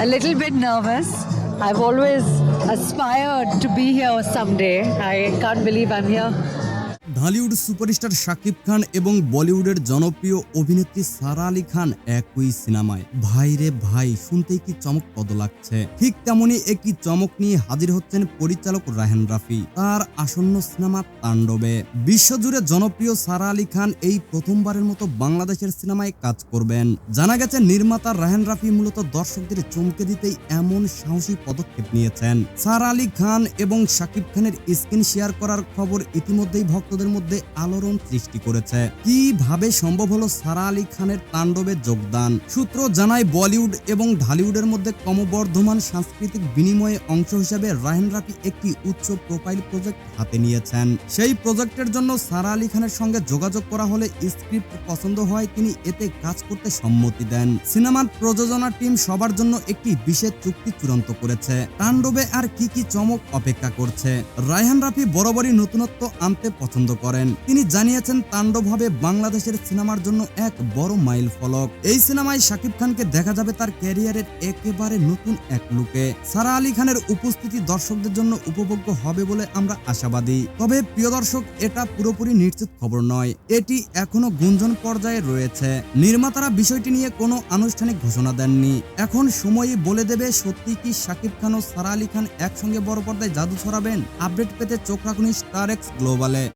a little bit nervous. I've always aspired to be here someday. I can't believe I'm here. Dhallywood superstar Shakib Khan এবং বলিউডের জনপ্রিয় অভিনেত্রী সারা আলী খান একই সিনেমায়। ভাই রে ভাই, শুনতেই কি চমকপ্রদ লাগছে? ঠিক তেমনি একই চমক নিয়ে হাজির হচ্ছেন পরিচালক রাহেন রাফি। তার আসন্ন সিনেমা তাণ্ডবে। বিশ্বজুড়ে জনপ্রিয় সারা আলী খান এই প্রথমবারের মতো বাংলাদেশের সিনেমায় কাজ করবেন। জানা গেছে, নির্মাতা রাহেন রাফি মূলত দর্শকদের চমকে দিতেই এমন সাহসী পদক্ষেপ নিয়েছেন। সারা আলী খান এবং শাকিব খানের স্ক্রিন শেয়ার করার খবর ইতিমধ্যেই ভক্তদের মধ্যে আলোড়ন সৃষ্টি করেছে। কীভাবে সম্ভব হলো সারা আলী খানের তাণ্ডবে যোগদান? সূত্র জানায়, বলিউড এবং ঢালিউডের মধ্যে ক্রমবর্ধমান সাংস্কৃতিক বিনিময়ে অংশ হিসেবে রাহেন রাফি একটি উচ্চ প্রোফাইল প্রজেক্ট হাতে নিয়েছেন। সেই প্রজেক্টের জন্য সারা আলী খানের সঙ্গে যোগাযোগ করা হলে স্ক্রিপ্ট পছন্দ হয়, তিনি এতে কাজ করতে সম্মতি দেন। সিনেমার প্রযোজনা টিম সবার জন্য একটি বিশেষ চুক্তি চূড়ান্ত করেছে। তাণ্ডবে আর কি কি চমক অপেক্ষা করছে? রায়হান রাফি বরাবরই নতুনত্ব আনতে পছন্দ করেন। তিনি জানিয়েছেন তাণ্ডব হবে বাংলাদেশের সিনেমার জন্য এক বড় মাইল ফলক। এই সিনেমায় শাকিব খানকে দেখা যাবে তার ক্যারিয়ারের একেবারে নতুন এক লুকে। সারা আলী খানের উপস্থিতি দর্শকদের জন্য উপভোগ্য হবে বলে আমরা আশাবাদী। তবে প্রিয় দর্শক, এটা পুরোপুরি নিশ্চিত খবর নয়। এটি এখনও গুঞ্জন পর্যায়ে রয়েছে। নির্মাতারা বিষয়টি নিয়ে কোনো আনুষ্ঠানিক ঘোষণা দেননি। এখন সময়ই বলে দেবে, সত্যি কি শাকিব খান ও সারা আলী খান একসঙ্গে বড় পর্দায় জাদু ছড়াবেন? আপডেট পেতে চোখ রাখুন স্টার এক্স গ্লোবালে।